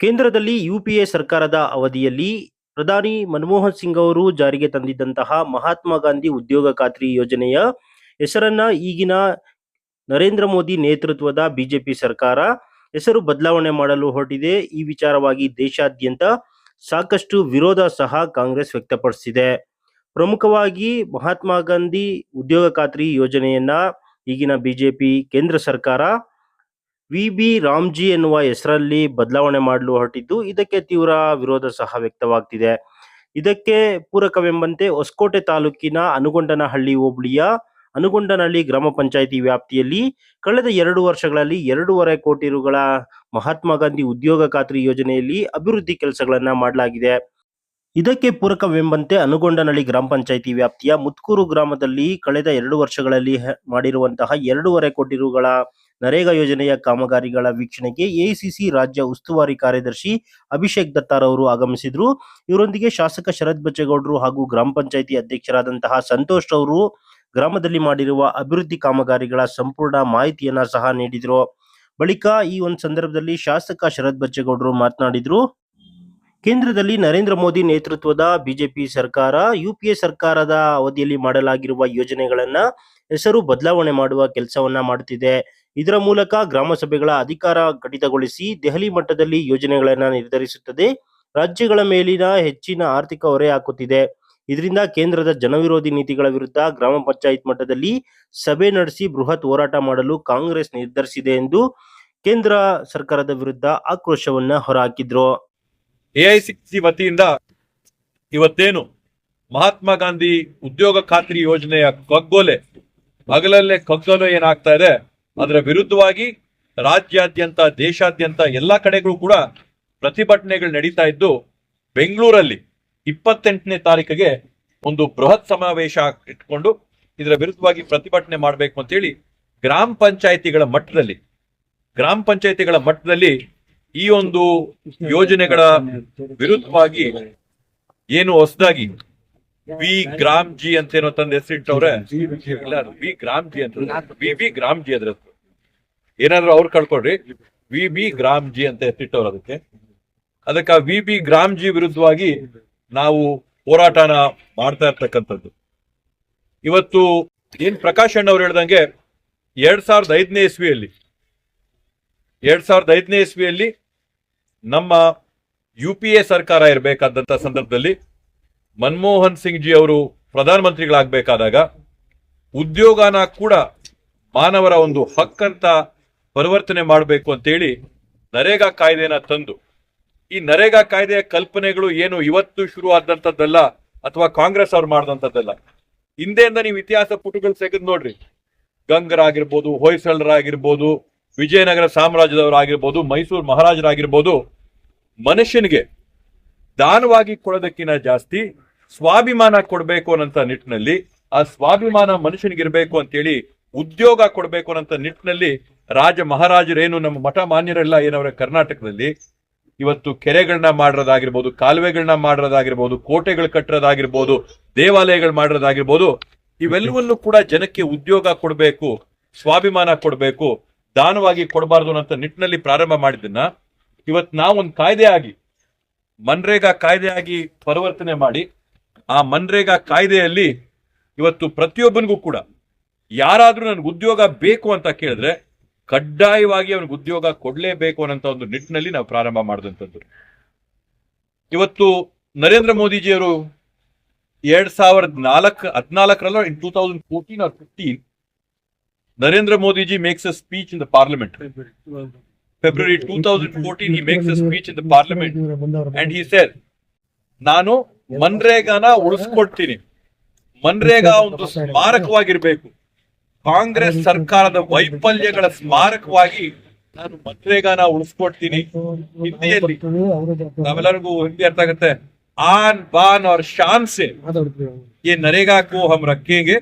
ಕೇಂದ್ರದಲ್ಲಿ ಯುಪಿಎ ಸರ್ಕಾರದ ಅವಧಿಯಲ್ಲಿ ಪ್ರಧಾನಿ ಮನಮೋಹನ್ ಸಿಂಗ್ ಅವರು ಜಾರಿಗೆ ತಂದಿದ್ದಂತಹ ಮಹಾತ್ಮ ಗಾಂಧಿ ಉದ್ಯೋಗ ಖಾತ್ರಿ ಯೋಜನೆಯ ಹೆಸರನ್ನ ಈಗಿನ ನರೇಂದ್ರ ಮೋದಿ ನೇತೃತ್ವದ ಬಿಜೆಪಿ ಸರ್ಕಾರ ಹೆಸರು ಬದಲಾವಣೆ ಮಾಡಲು ಹೊರಟಿದೆ. ಈ ವಿಚಾರವಾಗಿ ದೇಶಾದ್ಯಂತ ಸಾಕಷ್ಟು ವಿರೋಧ ಸಹ ಕಾಂಗ್ರೆಸ್ ವ್ಯಕ್ತಪಡಿಸಿದೆ. ಪ್ರಮುಖವಾಗಿ ಮಹಾತ್ಮ ಗಾಂಧಿ ಉದ್ಯೋಗ ಖಾತ್ರಿ ಯೋಜನೆಯನ್ನ ಈಗಿನ ಬಿಜೆಪಿ ಕೇಂದ್ರ ಸರ್ಕಾರ ವಿ ಬಿ ರಾಮ್ಜಿ ಎನ್ನುವ ಹೆಸರಲ್ಲಿ ಬದಲಾವಣೆ ಮಾಡಲು ಹೊರಟಿದ್ದು, ಇದಕ್ಕೆ ತೀವ್ರ ವಿರೋಧ ಸಹ ವ್ಯಕ್ತವಾಗ್ತಿದೆ. ಇದಕ್ಕೆ ಪೂರಕವೆಂಬಂತೆ ಹೊಸಕೋಟೆ ತಾಲೂಕಿನ ಅನುಗೊಂಡನಹಳ್ಳಿ ಹೋಬಳಿಯ ಅನುಗೊಂಡನಹಳ್ಳಿ ಗ್ರಾಮ ಪಂಚಾಯಿತಿ ವ್ಯಾಪ್ತಿಯಲ್ಲಿ ಕಳೆದ ಎರಡು ವರ್ಷಗಳಲ್ಲಿ ಎರಡೂವರೆ ಕೋಟಿ ರುಗಳ ಮಹಾತ್ಮ ಗಾಂಧಿ ಉದ್ಯೋಗ ಖಾತ್ರಿ ಯೋಜನೆಯಲ್ಲಿ ಅಭಿವೃದ್ಧಿ ಕೆಲಸಗಳನ್ನ ಮಾಡಲಾಗಿದೆ. ಇದಕ್ಕೆ ಪೂರಕವೆಂಬಂತೆ ಅನುಗೊಂಡನಹಳ್ಳಿ ಗ್ರಾಮ ಪಂಚಾಯಿತಿ ವ್ಯಾಪ್ತಿಯ ಮುತ್ಕೂರು ಗ್ರಾಮದಲ್ಲಿ ಕಳೆದ ಎರಡು ವರ್ಷಗಳಲ್ಲಿ ಮಾಡಿರುವಂತಹ ಎರಡೂವರೆ ಕೋಟಿ ರುಗಳ ನರೇಗಾ ಯೋಜನೆಯ ಕಾಮಗಾರಿಗಳ ವೀಕ್ಷಣೆಗೆ ಎಐಸಿಸಿ ರಾಜ್ಯ ಉಸ್ತುವಾರಿ ಕಾರ್ಯದರ್ಶಿ ಅಭಿಷೇಕ್ ದತ್ತಾರ್ ಅವರು ಆಗಮಿಸಿದ್ರು. ಇವರೊಂದಿಗೆ ಶಾಸಕ ಶರತ್ ಬಚ್ಚೇಗೌಡರು ಹಾಗೂ ಗ್ರಾಮ ಪಂಚಾಯಿತಿ ಅಧ್ಯಕ್ಷರಾದಂತಹ ಸಂತೋಷ್ ಅವರು ಗ್ರಾಮದಲ್ಲಿ ಮಾಡಿರುವ ಅಭಿವೃದ್ಧಿ ಕಾಮಗಾರಿಗಳ ಸಂಪೂರ್ಣ ಮಾಹಿತಿಯನ್ನ ಸಹ ನೀಡಿದ್ರು. ಬಳಿಕ ಈ ಒಂದು ಸಂದರ್ಭದಲ್ಲಿ ಶಾಸಕ ಶರತ್ ಬಚ್ಚೇಗೌಡರು ಮಾತನಾಡಿದ್ರು. ಕೇಂದ್ರದಲ್ಲಿ ನರೇಂದ್ರ ಮೋದಿ ನೇತೃತ್ವದ ಬಿಜೆಪಿ ಸರ್ಕಾರ ಯುಪಿಎ ಸರ್ಕಾರದ ಅವಧಿಯಲ್ಲಿ ಮಾಡಲಾಗಿರುವ ಯೋಜನೆಗಳನ್ನ ಹೆಸರು ಬದಲಾವಣೆ ಮಾಡುವ ಕೆಲಸವನ್ನ ಮಾಡುತ್ತಿದೆ ಇದರ ಮೂಲಕ ಗ್ರಾಮ ಸಭೆಗಳ ಅಧಿಕಾರ ಕಡಿತಗೊಳಿಸಿ ದೆಹಲಿ ಮಟ್ಟದಲ್ಲಿ ಯೋಜನೆಗಳನ್ನು ನಿರ್ಧರಿಸುತ್ತದೆ. ರಾಜ್ಯಗಳ ಮೇಲಿನ ಹೆಚ್ಚಿನ ಆರ್ಥಿಕ ಹೊರೆ ಹಾಕುತ್ತಿದೆ. ಇದರಿಂದ ಕೇಂದ್ರದ ಜನವಿರೋಧಿ ನೀತಿಗಳ ವಿರುದ್ಧ ಗ್ರಾಮ ಪಂಚಾಯತ್ ಮಟ್ಟದಲ್ಲಿ ಸಭೆ ನಡೆಸಿ ಬೃಹತ್ ಹೋರಾಟ ಮಾಡಲು ಕಾಂಗ್ರೆಸ್ ನಿರ್ಧರಿಸಿದೆ ಎಂದು ಕೇಂದ್ರ ಸರ್ಕಾರದ ವಿರುದ್ಧ ಆಕ್ರೋಶವನ್ನ ಹೊರಹಾಕಿದ್ರು. ಎಐಸಿಸಿ ವತಿಯಿಂದ ಇವತ್ತೇನು ಮಹಾತ್ಮ ಗಾಂಧಿ ಉದ್ಯೋಗ ಖಾತ್ರಿ ಯೋಜನೆಯ ಕಗ್ಗೊಲೆ, ಹಗಲಲ್ಲೇ ಕಗ್ಗೊಲೆ ಏನಾಗ್ತಾ ಇದೆ? ಅದರ ವಿರುದ್ಧವಾಗಿ ರಾಜ್ಯಾದ್ಯಂತ ದೇಶಾದ್ಯಂತ ಎಲ್ಲಾ ಕಡೆಗಳು ಕೂಡ ಪ್ರತಿಭಟನೆಗಳು ನಡೀತಾ ಇದ್ದು ಬೆಂಗಳೂರಲ್ಲಿ ಇಪ್ಪತ್ತೆಂಟನೇ ತಾರೀಕಿಗೆ ಒಂದು ಬೃಹತ್ ಸಮಾವೇಶ ಇಟ್ಕೊಂಡು ಇದರ ವಿರುದ್ಧವಾಗಿ ಪ್ರತಿಭಟನೆ ಮಾಡಬೇಕು ಅಂತೇಳಿ ಗ್ರಾಮ ಪಂಚಾಯಿತಿಗಳ ಮಟ್ಟದಲ್ಲಿ ಗ್ರಾಮ ಪಂಚಾಯಿತಿಗಳ ಮಟ್ಟದಲ್ಲಿ ಈ ಒಂದು ಯೋಜನೆಗಳ ವಿರುದ್ಧವಾಗಿ ಏನು ಹೊಸದಾಗಿ ವಿ ಗ್ರಾಮ್ ಜಿ ಅಂತ ಏನೋ ತಂದು ಹೆಸರಿಟ್ಟವ್ರೆ. ವಿ ಗ್ರಾಮ್ ಜಿ ಅಂತ. ವಿ ಬಿ ಗ್ರಾಮ್ ಜಿ ಅದ್ರ. ಏನಾದ್ರು ಅವ್ರು ಕಳ್ಕೊಡ್ರಿ ವಿ ಬಿ ಗ್ರಾಮ್ ಜಿ ಅಂತ ಹೆಸರಿಟ್ಟವ್ರು ಅದಕ್ಕೆ. ಅದಕ್ಕೆ ವಿ ಬಿ ಗ್ರಾಮ್ ಜಿ ವಿರುದ್ಧವಾಗಿ ನಾವು ಹೋರಾಟನ ಮಾಡ್ತಾ ಇರ್ತಕ್ಕಂಥದ್ದು. ಇವತ್ತು ಏನ್ ಪ್ರಕಾಶ್ ಅಣ್ಣ ಅವ್ರು ಹೇಳ್ದಂಗೆ ಎರಡ್ ಸಾವಿರದ ಐದನೇ ಇಸ್ವಿಯಲ್ಲಿ, ಎರಡ್ ಸಾವಿರದ ಐದನೇ ಇಸ್ವಿಯಲ್ಲಿ ನಮ್ಮ ಯು ಪಿ ಎ ಸರ್ಕಾರ ಇರಬೇಕಾದಂತ ಸಂದರ್ಭದಲ್ಲಿ ಮನಮೋಹನ್ ಸಿಂಗ್ ಜಿ ಅವರು ಪ್ರಧಾನಮಂತ್ರಿಗಳಾಗಬೇಕಾದಾಗ ಉದ್ಯೋಗನ ಕೂಡ ಮಾನವರ ಒಂದು ಹಕ್ಕಂತ ಪರಿವರ್ತನೆ ಮಾಡಬೇಕು ಅಂತೇಳಿ ನರೇಗಾ ಕಾಯ್ದೆನ ತಂದು, ಈ ನರೇಗಾ ಕಾಯ್ದೆಯ ಕಲ್ಪನೆಗಳು ಏನು ಇವತ್ತು ಶುರು ಆದಂತದ್ದಲ್ಲ ಅಥವಾ ಕಾಂಗ್ರೆಸ್ ಅವ್ರು ಮಾಡಿದಂಥದ್ದಲ್ಲ ಹಿಂದೆಯಿಂದ ನೀವು ಇತಿಹಾಸ ಪುಟಗಳು ತೆಗೆದು ನೋಡ್ರಿ. ಗಂಗರಾಗಿರ್ಬೋದು, ಹೊಯ್ಸಳರಾಗಿರ್ಬೋದು, ವಿಜಯನಗರ ಸಾಮ್ರಾಜ್ಯದವರಾಗಿರ್ಬೋದು, ಮೈಸೂರು ಮಹಾರಾಜರಾಗಿರ್ಬೋದು, ಮನುಷ್ಯನಿಗೆ ದಾನವಾಗಿ ಕೊಡೋದಕ್ಕಿಂತ ಜಾಸ್ತಿ ಸ್ವಾಭಿಮಾನ ಕೊಡಬೇಕು ಅನ್ನೋಂಥ ನಿಟ್ಟಿನಲ್ಲಿ, ಆ ಸ್ವಾಭಿಮಾನ ಮನುಷ್ಯನಿಗಿರ್ಬೇಕು ಅಂತೇಳಿ ಉದ್ಯೋಗ ಕೊಡಬೇಕು ಅನ್ನೋಂಥ ನಿಟ್ಟಿನಲ್ಲಿ ರಾಜ ಮಹಾರಾಜರೇನು ನಮ್ಮ ಮಠ ಮಾನ್ಯರೆಲ್ಲ ಏನವ್ರೆ ಕರ್ನಾಟಕದಲ್ಲಿ, ಇವತ್ತು ಕೆರೆಗಳನ್ನ ಮಾಡಿರೋದಾಗಿರ್ಬೋದು ಕಾಲುವೆಗಳನ್ನ ಮಾಡಿರೋದಾಗಿರ್ಬೋದು, ಕೋಟೆಗಳು ಕಟ್ಟಿರೋದಾಗಿರ್ಬೋದು ದೇವಾಲಯಗಳು ಮಾಡಿರೋದಾಗಿರ್ಬೋದು, ಇವೆಲ್ಲವನ್ನೂ ಕೂಡ ಜನಕ್ಕೆ ಉದ್ಯೋಗ ಕೊಡಬೇಕು, ಸ್ವಾಭಿಮಾನ ಕೊಡಬೇಕು, ದಾನವಾಗಿ ಕೊಡಬಾರ್ದು ಅನ್ನೋ ನಿಟ್ಟಿನಲ್ಲಿ ಪ್ರಾರಂಭ ಮಾಡಿದ್ದನ್ನ ಇವತ್ತು ನಾವೊಂದು ಕಾಯ್ದೆ ಆಗಿ ಮನ್ರೇಗಾ ಕಾಯ್ದೆ ಆಗಿ ಪರಿವರ್ತನೆ ಮಾಡಿ, ಆ ಮನ್ರೇಗಾ ಕಾಯ್ದೆಯಲ್ಲಿ ಇವತ್ತು ಪ್ರತಿಯೊಬ್ಬನಿಗೂ ಕೂಡ ಯಾರಾದ್ರೂ ನನಗೆ ಉದ್ಯೋಗ ಬೇಕು ಅಂತ ಕೇಳಿದ್ರೆ ಕಡ್ಡಾಯವಾಗಿ ಅವನಿಗೆ ಉದ್ಯೋಗ ಕೊಡಲೇಬೇಕು ಅನ್ನೋಂಥ ಒಂದು ನಿಟ್ಟಿನಲ್ಲಿ ನಾವು ಪ್ರಾರಂಭ ಮಾಡಿದಂಥದ್ದು. ಇವತ್ತು ನರೇಂದ್ರ ಮೋದಿಜಿಯವರು ಎರಡ್ ಸಾವಿರದ ನಾಲ್ಕು, ಹದಿನಾಲ್ಕರಲ್ಲ in two thousand fourteen or fifteen Narendra Modiji makes a speech in the parliament February two thousand fourteen he makes a speech in the parliament and he said ನಾನು ಮನ್ರೇಗಾನ ಉಳಿಸ್ಕೊಡ್ತೀನಿ. ಮನ್ರೇಗಾ ಒಂದು ಸ್ಮಾರಕವಾಗಿರ್ಬೇಕು. ಕಾಂಗ್ರೆಸ್ ಸರ್ಕಾರದ ವೈಫಲ್ಯಗಳ ಸ್ಮಾರಕವಾಗಿ ನಾನು ಮನ್ರೇಗಾನ ಉಳಿಸ್ಕೊಡ್ತೀನಿ. ಹಿಂದಿಯಲ್ಲಿ ನಾವೆಲ್ಲರಿಗೂ ಹಿಂದಿ ಅರ್ಥ ಆಗುತ್ತೆ. ಆನ್ ಬಾನ್ ಅವ್ರ ಶಾನ್ ಸೆ ಈ ನರೇಗಾ ಕೋ ಹಮ್ ರಕ್ಕೇಗೆ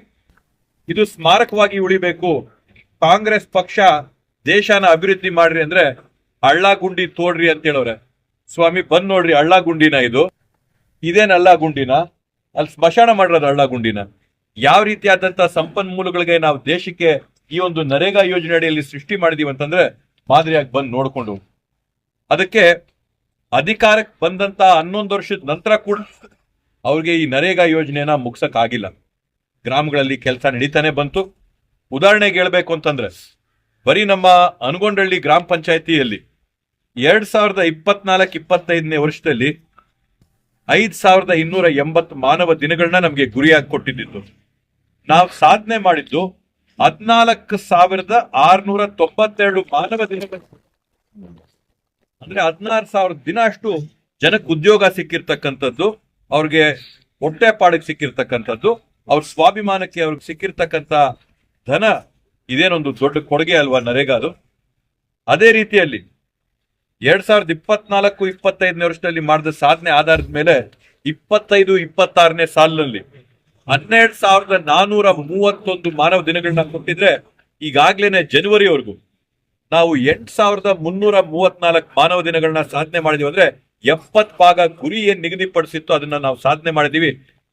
ಇದು ಸ್ಮಾರಕವಾಗಿ ಉಳಿಬೇಕು. ಕಾಂಗ್ರೆಸ್ ಪಕ್ಷ ದೇಶನ ಅಭಿವೃದ್ಧಿ ಮಾಡ್ರಿ ಅಂದ್ರೆ ಹಳ್ಳ ಗುಂಡಿ ತೋಡ್ರಿ ಅಂತ ಹೇಳವ್ರೆ. ಸ್ವಾಮಿ ಬಂದ್ ನೋಡ್ರಿ ಹಳ್ಳ ಗುಂಡಿನ ಇದು. ಇದೇನ್ ಹಳ್ಳ ಗುಂಡಿನ ಅಲ್ಲಿ ಸ್ಮಶಾನ ಮಾಡಿರೋದು ಹಳ್ಳ ಗುಂಡಿನ ಯಾವ ರೀತಿಯಾದಂತಹ ಸಂಪನ್ಮೂಲಗಳಿಗೆ ನಾವು ದೇಶಕ್ಕೆ ಈ ಒಂದು ನರೇಗಾ ಯೋಜನೆ ಅಡಿಯಲ್ಲಿ ಸೃಷ್ಟಿ ಮಾಡಿದೀವಿ ಅಂತಂದ್ರೆ ಮಾದರಿಯಾಗಿ ಬಂದು ನೋಡಿಕೊಂಡು. ಅದಕ್ಕೆ ಅಧಿಕಾರಕ್ಕೆ ಬಂದಂತ ಹನ್ನೊಂದು ವರ್ಷದ ನಂತರ ಕೂಡ ಅವ್ರಿಗೆ ಈ ನರೇಗಾ ಯೋಜನೆಯನ್ನ ಮುಗ್ಸಕ್ ಆಗಿಲ್ಲ ಗ್ರಾಮಗಳಲ್ಲಿ ಕೆಲಸ ನಡೀತಾನೆ ಬಂತು. ಉದಾಹರಣೆಗೆ ಹೇಳ್ಬೇಕು ಅಂತಂದ್ರೆ, ಬರೀ ನಮ್ಮ ಅನಗೊಂಡಳ್ಳಿ ಗ್ರಾಮ ಪಂಚಾಯತಿಯಲ್ಲಿ ಎರಡ್ ಸಾವಿರದ ಇಪ್ಪತ್ನಾಲ್ಕು ಇಪ್ಪತ್ತೈದನೇ ವರ್ಷದಲ್ಲಿ ಐದ್ ಸಾವಿರದ ಇನ್ನೂರ ಎಂಬತ್ತು ಮಾನವ ದಿನಗಳನ್ನ ನಮಗೆ ಗುರಿಯಾಗಿ ಕೊಟ್ಟಿದ್ದು ನಾವು ಸಾಧನೆ ಮಾಡಿದ್ದು ಹದಿನಾಲ್ಕು ಸಾವಿರದ ಆರ್ನೂರ ತೊಂಬತ್ತೆರಡು ಮಾನವ ದಿನಗಳು. ಅಂದ್ರೆ ಹದಿನಾರು ಸಾವಿರ ದಿನ ಅಷ್ಟು ಜನಕ್ಕೆ ಉದ್ಯೋಗ ಸಿಕ್ಕಿರ್ತಕ್ಕಂಥದ್ದು, ಅವ್ರಿಗೆ ಹೊಟ್ಟೆ ಪಾಡಿಗೆ ಸಿಕ್ಕಿರ್ತಕ್ಕಂಥದ್ದು, ಅವ್ರ ಸ್ವಾಭಿಮಾನಕ್ಕೆ ಅವ್ರಿಗೆ ಸಿಕ್ಕಿರ್ತಕ್ಕಂಥ ಧನ ಇದೇನೊಂದು ದೊಡ್ಡ ಕೊಡುಗೆ ಅಲ್ವಾ ನರೇಗಾ ಅದು ಅದೇ ರೀತಿಯಲ್ಲಿ ಎರಡ್ ಸಾವಿರದ ಇಪ್ಪತ್ನಾಲ್ಕು, ಇಪ್ಪತ್ತೈದನೇ ವರ್ಷದಲ್ಲಿ ಮಾಡಿದ ಸಾಧನೆ ಆಧಾರದ ಮೇಲೆ ಇಪ್ಪತ್ತೈದು, ಇಪ್ಪತ್ತಾರನೇ ಸಾಲಿನಲ್ಲಿ ಹನ್ನೆರಡು ಸಾವಿರದ ನಾನೂರ ಮೂವತ್ತೊಂದು ಮಾನವ ದಿನಗಳನ್ನ ಕೊಟ್ಟಿದ್ರೆ ಈಗಾಗ್ಲೇನೆ ಜನವರಿವರೆಗೂ ನಾವು ಎಂಟ್ ಸಾವಿರದ ಮುನ್ನೂರ ಮೂವತ್ನಾಲ್ಕು ಮಾನವ ದಿನಗಳನ್ನ ಸಾಧನೆ ಮಾಡಿದೀವಿ ಅಂದ್ರೆ ಎಪ್ಪತ್ ಭಾಗ ಗುರಿ ಏನ್ ನಿಗದಿಪಡಿಸಿತ್ತು ಅದನ್ನ ನಾವು ಸಾಧನೆ ಮಾಡಿದೀವಿ.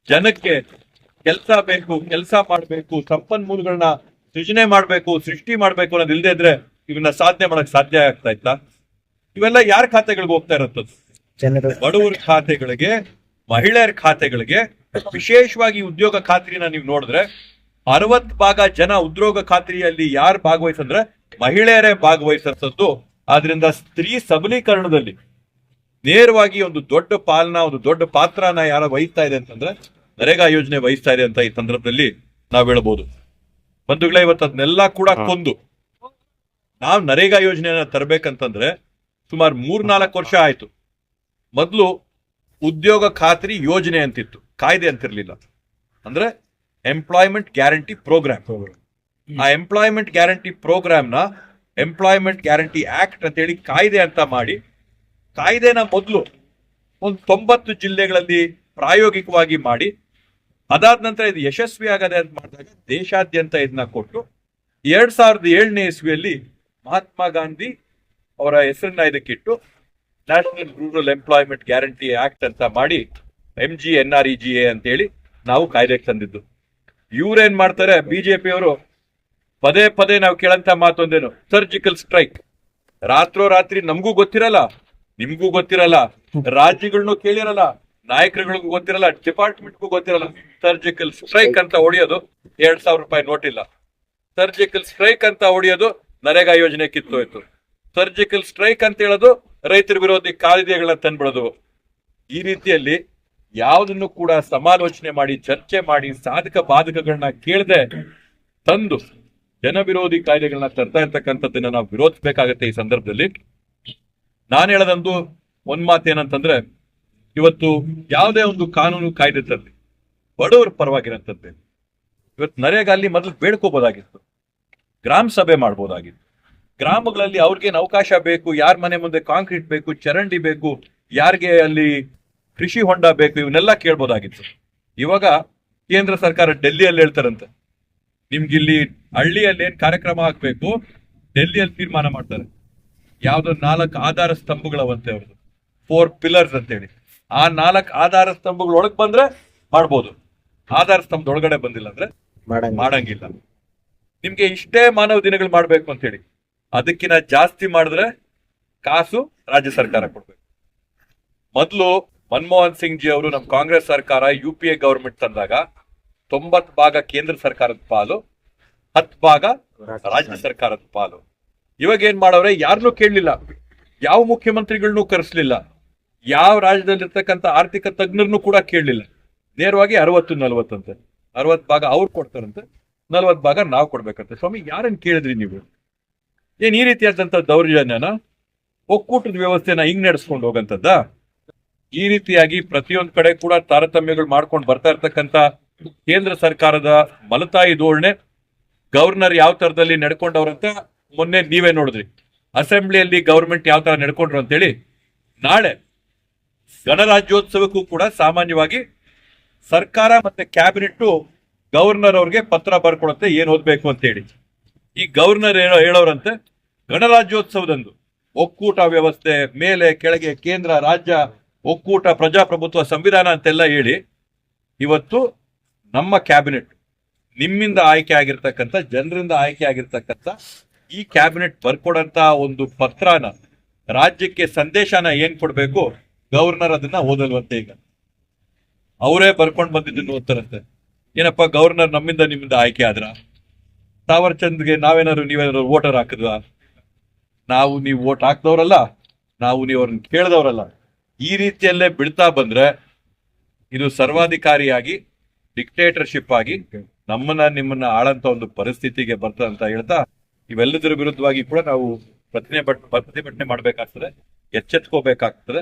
ಜನಕ್ಕೆ ಕೆಲಸ ಬೇಕು ಕೆಲಸ ಮಾಡಬೇಕು ಸಂಪನ್ಮೂಲಗಳನ್ನ ಸೃಜನೆ ಮಾಡಬೇಕು ಸೃಷ್ಟಿ ಮಾಡಬೇಕು ಅನ್ನೋದು ಇಲ್ಲದೆ ಇದ್ರೆ ಇವನ್ನ ಸಾಧನೆ ಮಾಡಕ್ ಸಾಧ್ಯ ಆಗ್ತಾ ಇತ್ತ? ಇವೆಲ್ಲ ಯಾರ ಖಾತೆಗಳಿಗೆ ಹೋಗ್ತಾ ಇರತ್ತದು ಬಡವರ ಖಾತೆಗಳಿಗೆ ಮಹಿಳೆಯರ ಖಾತೆಗಳಿಗೆ ವಿಶೇಷವಾಗಿ ಉದ್ಯೋಗ ಖಾತ್ರಿನ ನೀವು ನೋಡಿದ್ರೆ ಅರವತ್ ಭಾಗ ಜನ ಉದ್ಯೋಗ ಖಾತ್ರಿಯಲ್ಲಿ ಯಾರು ಭಾಗವಹಿಸಂದ್ರೆ ಮಹಿಳೆಯರೇ ಭಾಗವಹಿಸಂತದ್ದು. ಆದ್ರಿಂದ ಸ್ತ್ರೀ ಸಬಲೀಕರಣದಲ್ಲಿ ನೇರವಾಗಿ ಒಂದು ದೊಡ್ಡ ಪಾಲನ ಒಂದು ದೊಡ್ಡ ಪಾತ್ರನ ಯಾರ ವಹಿಸ್ತಾ ಇದೆ ಅಂತಂದ್ರೆ ನರೇಗಾ ಯೋಜನೆ ವಹಿಸ್ತಾ ಇದೆ ಅಂತ ಈ ಸಂದರ್ಭದಲ್ಲಿ ನಾವ್ ಹೇಳ್ಬೋದು ಬಂಧುಗಳೇ ಇವತ್ತು ಅದನ್ನೆಲ್ಲ ಕೂಡ ಕೊಂದು. ನಾವು ನರೇಗಾ ಯೋಜನೆಯನ್ನ ತರಬೇಕಂತಂದ್ರೆ ಸುಮಾರು ಮೂರ್ನಾಲ್ಕು ವರ್ಷ ಆಯ್ತು. ಮೊದಲು ಉದ್ಯೋಗ ಖಾತ್ರಿ ಯೋಜನೆ ಅಂತಿತ್ತು. ಕಾಯ್ದೆ ಅಂತಿರ್ಲಿಲ್ಲ. ಅಂದ್ರೆ ಎಂಪ್ಲಾಯ್ಮೆಂಟ್ ಗ್ಯಾರಂಟಿ ಪ್ರೋಗ್ರಾಮ್ ಆ ಎಂಪ್ಲಾಯ್ಮೆಂಟ್ ಗ್ಯಾರಂಟಿ ಪ್ರೋಗ್ರಾಮ್ನ ಎಂಪ್ಲಾಯ್ಮೆಂಟ್ ಗ್ಯಾರಂಟಿ ಆಕ್ಟ್ ಅಂತೇಳಿ ಕಾಯ್ದೆ ಅಂತ ಮಾಡಿ ಕಾಯ್ದೆನ ಮೊದಲು ಒಂದು ತೊಂಬತ್ತು ಜಿಲ್ಲೆಗಳಲ್ಲಿ ಪ್ರಾಯೋಗಿಕವಾಗಿ ಮಾಡಿ ಅದಾದ ನಂತರ ಇದು ಯಶಸ್ವಿ ಆಗದೆ ಅಂತ ಮಾಡಿದಾಗ ದೇಶಾದ್ಯಂತ ಇದನ್ನ ಕೊಟ್ಟು ಎರಡ್ ಸಾವಿರದ ಏಳನೇ ಇಸ್ವಿಯಲ್ಲಿ ಮಹಾತ್ಮ ಗಾಂಧಿ ಅವರ ಹೆಸರನ್ನ ಇದಕ್ಕಿಟ್ಟು national rural employment guarantee act ಅಂತ ಮಾಡಿ M G N R E G A ಅಂತೇಳಿ ನಾವು ಕಾಯ್ದೆಗೆ ತಂದಿದ್ದು. ಇವ್ರೇನ್ ಮಾಡ್ತಾರೆ ಬಿಜೆಪಿ ಅವರು ಪದೇ ಪದೇ ನಾವು ಕೇಳಂತ ಮಾತೊಂದೇನು ಸರ್ಜಿಕಲ್ ಸ್ಟ್ರೈಕ್ ರಾತ್ರೋ ರಾತ್ರಿ ನಮಗೂ ಗೊತ್ತಿರಲ್ಲ, ನಿಮ್ಗೂ ಗೊತ್ತಿರಲ್ಲ ರಾಜ್ಯಗಳನ್ನೂ ಕೇಳಿರಲ್ಲ, ನಾಯಕರುಗಳಿಗೂ ಗೊತ್ತಿರಲ್ಲ ಡಿಪಾರ್ಟ್ಮೆಂಟ್ಗೂ ಗೊತ್ತಿರಲ್ಲ ಸರ್ಜಿಕಲ್ ಸ್ಟ್ರೈಕ್ ಅಂತ ಹೊಡೆಯೋದು ಎರಡ್ ಸಾವಿರ ರೂಪಾಯಿ ನೋಟ್ ಇಲ್ಲ ಸರ್ಜಿಕಲ್ ಸ್ಟ್ರೈಕ್ ಅಂತ ಹೊಡೆಯೋದು ನರೇಗಾ ಯೋಜನೆ ಕಿತ್ತೋಯ್ತು. ಸರ್ಜಿಕಲ್ ಸ್ಟ್ರೈಕ್ ಅಂತ ಹೇಳೋದು ರೈತರ ವಿರೋಧಿ ಕಾಯ್ದೆಗಳನ್ನ ತಂದ್ಬಿಡೋದು. ಈ ರೀತಿಯಲ್ಲಿ ಯಾವುದನ್ನು ಕೂಡ ಸಮಾಲೋಚನೆ ಮಾಡಿ, ಚರ್ಚೆ ಮಾಡಿ, ಸಾಧಕ ಬಾಧಕಗಳನ್ನ ಕೇಳದೆ ತಂದು ಜನ ವಿರೋಧಿ ಕಾಯ್ದೆಗಳನ್ನ ತರ್ತಾ ಇರ್ತಕ್ಕಂಥದ್ದನ್ನ ನಾವು ವಿರೋಧಿಸಬೇಕಾಗತ್ತೆ ಈ ಸಂದರ್ಭದಲ್ಲಿ. ನಾನು ಹೇಳದಂದು ಒಂದ್ ಮಾತೇನಂತಂದ್ರೆ ಇವತ್ತು ಯಾವುದೇ ಒಂದು ಕಾನೂನು ಕಾಯ್ದೆ ತರಲಿ, ಬಡವರ ಪರವಾಗಿರಂತದ್ದೇ ಇವತ್ತು ಅಲ್ಲಿ ಮೊದಲು ಬೇಡ್ಕೋಬೋದಾಗಿತ್ತು. ಗ್ರಾಮ ಸಭೆ ಮಾಡ್ಬೋದಾಗಿತ್ತು. ಗ್ರಾಮಗಳಲ್ಲಿ ಅವ್ರಿಗೇನು ಅವಕಾಶ ಬೇಕು ಯಾರ ಮನೆ ಮುಂದೆ ಕಾಂಕ್ರೀಟ್ ಬೇಕು ಚರಂಡಿ ಬೇಕು ಯಾರಿಗೆ ಅಲ್ಲಿ ಕೃಷಿ ಹೊಂಡ ಬೇಕು ಇವನ್ನೆಲ್ಲ ಕೇಳ್ಬೋದಾಗಿತ್ತು. ಇವಾಗ ಕೇಂದ್ರ ಸರ್ಕಾರ ಡೆಲ್ಲಿಯಲ್ಲಿ ಹೇಳ್ತಾರಂತೆ. ನಿಮ್ಗೆ ಇಲ್ಲಿ ಹಳ್ಳಿಯಲ್ಲಿ ಏನ್ ಕಾರ್ಯಕ್ರಮ ಹಾಕ್ಬೇಕು ಡೆಲ್ಲಿಯಲ್ಲಿ ತೀರ್ಮಾನ ಮಾಡ್ತಾರೆ. ಯಾವ್ದೋ ನಾಲ್ಕು ಆಧಾರ ಸ್ತಂಭಗಳವಂತೆ ಅವ್ರದ್ದು ಫೋರ್ ಪಿಲ್ಲರ್ಸ್ ಅಂತೇಳಿ. ಆ ನಾಲ್ಕು ಆಧಾರ ಸ್ತಂಭಗಳೊಳಗೆ ಬಂದ್ರೆ ಮಾಡ್ಬೋದು. ಆಧಾರ ಸ್ತಂಭದ ಒಳಗಡೆ ಬಂದಿಲ್ಲ ಅಂದ್ರೆ ಮಾಡಂಗಿಲ್ಲ. ನಿಮ್ಗೆ ಇಷ್ಟೇ ಮಾನವ ದಿನಗಳು ಮಾಡ್ಬೇಕು ಅಂತ ಹೇಳಿ ಅದಕ್ಕಿಂತ ಜಾಸ್ತಿ ಮಾಡಿದ್ರೆ ಕಾಸು ರಾಜ್ಯ ಸರ್ಕಾರ ಕೊಡ್ಬೇಕು. ಮೊದಲು ಮನಮೋಹನ್ ಸಿಂಗ್ ಜಿ ಅವರು ನಮ್ಮ ಕಾಂಗ್ರೆಸ್ ಸರ್ಕಾರ ಯು ಪಿ ಎ ಗವರ್ಮೆಂಟ್ ತಂದಾಗ ತೊಂಬತ್ ಭಾಗ ಕೇಂದ್ರ ಸರ್ಕಾರದ ಪಾಲು, ಹತ್ತು ಭಾಗ ರಾಜ್ಯ ಸರ್ಕಾರದ ಪಾಲು. ಇವಾಗ ಏನ್ ಮಾಡವ್ರೆ ಯಾರನ್ನೂ ಕೇಳಲಿಲ್ಲ. ಯಾವ ಮುಖ್ಯಮಂತ್ರಿಗಳನ್ನೂ ಕರೆಸ್ಲಿಲ್ಲ. ಯಾವ ರಾಜ್ಯದಲ್ಲಿರ್ತಕ್ಕಂಥ ಆರ್ಥಿಕ ತಜ್ಞರನ್ನು ಕೂಡ ಕೇಳಲಿಲ್ಲ. ನೇರವಾಗಿ ಅರವತ್ತು, ನಲವತ್ತಂತೆ. ಅರವತ್ತು ಭಾಗ ಅವ್ರು ಕೊಡ್ತಾರಂತೆ, ನಲವತ್ತು ಭಾಗ ನಾವು ಕೊಡ್ಬೇಕಂತೆ. ಸ್ವಾಮಿ ಯಾರನ್ನ ಕೇಳಿದ್ರಿ ನೀವು? ಏನ್ ಈ ರೀತಿಯಾದಂತ ದೌರ್ಜನ್ಯನ, ಒಕ್ಕೂಟದ ವ್ಯವಸ್ಥೆನ ಹಿಂಗ್ ನಡೆಸ್ಕೊಂಡು ಹೋಗಂತದ್ದ ಈ ರೀತಿಯಾಗಿ ಪ್ರತಿಯೊಂದ್ ಕಡೆ ಕೂಡ ತಾರತಮ್ಯಗಳು ಮಾಡ್ಕೊಂಡು ಬರ್ತಾ ಇರ್ತಕ್ಕಂತ ಕೇಂದ್ರ ಸರ್ಕಾರದ ಮಲತಾಯಿ ಧೋರಣೆ, ಗವರ್ನರ್ ಯಾವ ತರದಲ್ಲಿ ನಡ್ಕೊಂಡವ್ರಂತ ಮೊನ್ನೆ ನೀವೇ ನೋಡಿದ್ರಿ. ಅಸೆಂಬ್ಲಿಯಲ್ಲಿ ಗವರ್ಮೆಂಟ್ ಯಾವ ತರ ನಡ್ಕೊಂಡ್ರು ಅಂತೇಳಿ ನಾಳೆ ಗಣರಾಜ್ಯೋತ್ಸವಕ್ಕೂ ಕೂಡ ಸಾಮಾನ್ಯವಾಗಿ ಸರ್ಕಾರ ಮತ್ತೆ ಕ್ಯಾಬಿನೆಟ್ ಗವರ್ನರ್ ಅವ್ರಿಗೆ ಪತ್ರ ಬರ್ಕೊಡುತ್ತೆ, ಏನ್ ಓದ್ಬೇಕು ಅಂತ ಹೇಳಿ ಈ ಗವರ್ನರ್ ಏನೋ ಹೇಳೋರಂತೆ, ಗಣರಾಜ್ಯೋತ್ಸವದಂದು ಒಕ್ಕೂಟ ವ್ಯವಸ್ಥೆ ಮೇಲೆ ಕೆಳಗೆ ಕೇಂದ್ರ, ರಾಜ್ಯ, ಒಕ್ಕೂಟ, ಪ್ರಜಾಪ್ರಭುತ್ವ ಸಂವಿಧಾನ ಅಂತೆಲ್ಲ ಹೇಳಿ, ಇವತ್ತು ನಮ್ಮ ಕ್ಯಾಬಿನೆಟ್ ನಿಮ್ಮಿಂದ ಆಯ್ಕೆ ಆಗಿರ್ತಕ್ಕಂಥ, ಜನರಿಂದ ಆಯ್ಕೆ ಆಗಿರ್ತಕ್ಕಂಥ ಈ ಕ್ಯಾಬಿನೆಟ್ ಬರ್ಕೊಡಂತ ಒಂದು ಪತ್ರನ ರಾಜ್ಯಕ್ಕೆ ಸಂದೇಶನ ಏನ್ ಕೊಡ್ಬೇಕು, ಗವರ್ನರ್ ಅದನ್ನ ಓದಲ್ವಂತೆ ಈಗ. ಅವರೇ ಬರ್ಕೊಂಡು ಬಂದಿದ್ದನ್ನು ಓದ್ತಾರಂತೆ ಏನಪ್ಪ, ಗವರ್ನರ್ ನಮ್ಮಿಂದ ನಿಮ್ಮಿಂದ ಆಯ್ಕೆ ಆದ್ರ? ತಾವರ್ ಚಂದ್ಗೆ ನಾವೇನಾದ್ರು ನೀವೇನಾದ್ರು ವೋಟರ್ ಹಾಕಿದ್ವಾ ನಾವು ನೀವು ವೋಟ್ ಹಾಕ್ದವ್ರಲ್ಲ, ನಾವು ನೀವು ಅವ್ರನ್ನ ಕೇಳ್ದವ್ರಲ್ಲ. ಈ ರೀತಿಯಲ್ಲೇ ಬಿಡ್ತಾ ಬಂದ್ರೆ ಇದು ಸರ್ವಾಧಿಕಾರಿಯಾಗಿ ಡಿಕ್ಟೇಟರ್ಶಿಪ್ ಆಗಿ ನಮ್ಮನ್ನ ನಿಮ್ಮನ್ನ ಆಳಂತ ಒಂದು ಪರಿಸ್ಥಿತಿಗೆ ಬರ್ತದೆ ಅಂತ ಹೇಳ್ತಾ ಇವೆಲ್ಲದರ ವಿರುದ್ಧವಾಗಿ ಕೂಡ ನಾವು ಪ್ರತಿಭಟನೆ ಪ್ರತಿಭಟನೆ ಮಾಡ್ಬೇಕಾಗ್ತದೆ, ಎಚ್ಚೆತ್ಕೋಬೇಕಾಗ್ತದೆ.